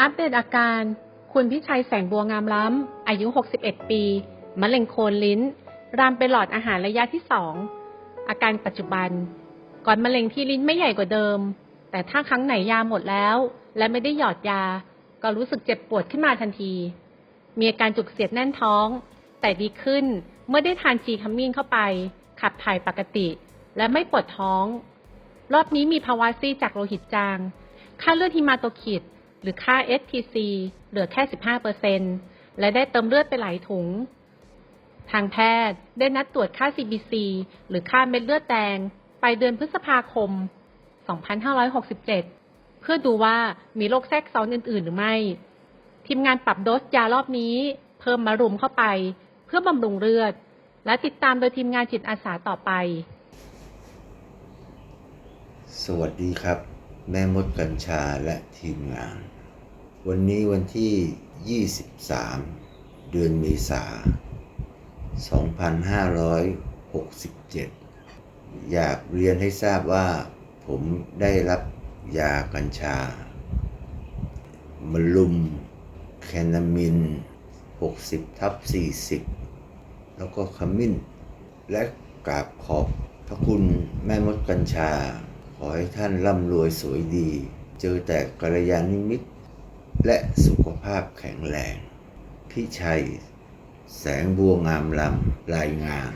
อัปเดตอาการ คุณพิชัยแสงบัวงามล้ำ อายุ 61 ปี มะเร็งโคนลิ้น รามเป็นหลอดอาหารระยะที่ 2 อาการปัจจุบัน ก่อนมะเร็งที่ลิ้นไม่ใหญ่กว่าเดิม แต่ถ้าครั้งไหนยาหมดแล้ว และไม่ได้หยอดยา ก็รู้สึกเจ็บปวดขึ้นมาทันที มีอาการจุกเสียดแน่นท้อง แต่ดีขึ้นเมื่อได้ทานจีคัมมินเข้าไป ขับถ่ายปกติ และไม่ปวดท้อง รอบนี้มีภาวะซีจากโลหิตจาง ค่าเลือดฮิมาโตคิด รือค่า STC เหลือแค่ 15%และได้เติมเลือดไปหลายถุง ทางแพทย์ได้นัดตรวจค่า CBC หรือค่าเม็ดเลือดแดง ไปเดือนพฤษภาคม 2567 เพื่อดูว่ามีโรคแทรกซ้อนอื่น ๆ หรือไม่ ทีมงานปรับโดสยารอบนี้ เพิ่มมารุมเข้าไป เพื่อบำรุงเลือด และติดตามโดยทีมงานจิตอาสาต่อไป สวัสดีครับ แม่มดกัญชาและทีมงาน วันนี้วันที่ 23 เดือนเมษา 2567 อยากเรียนให้ทราบว่า ผมได้รับยากัญชามลุม แคนามิน 60 ทับ 40 แล้วก็ขมิ้น และกราบขอบพระคุณแม่มดกัญชา ขอให้ท่านร่ำรวยสวยดี เจอแต่กัลยาณมิตร และสุขภาพแข็งแรง พี่ชัย แสงบัวงามลำรายงาน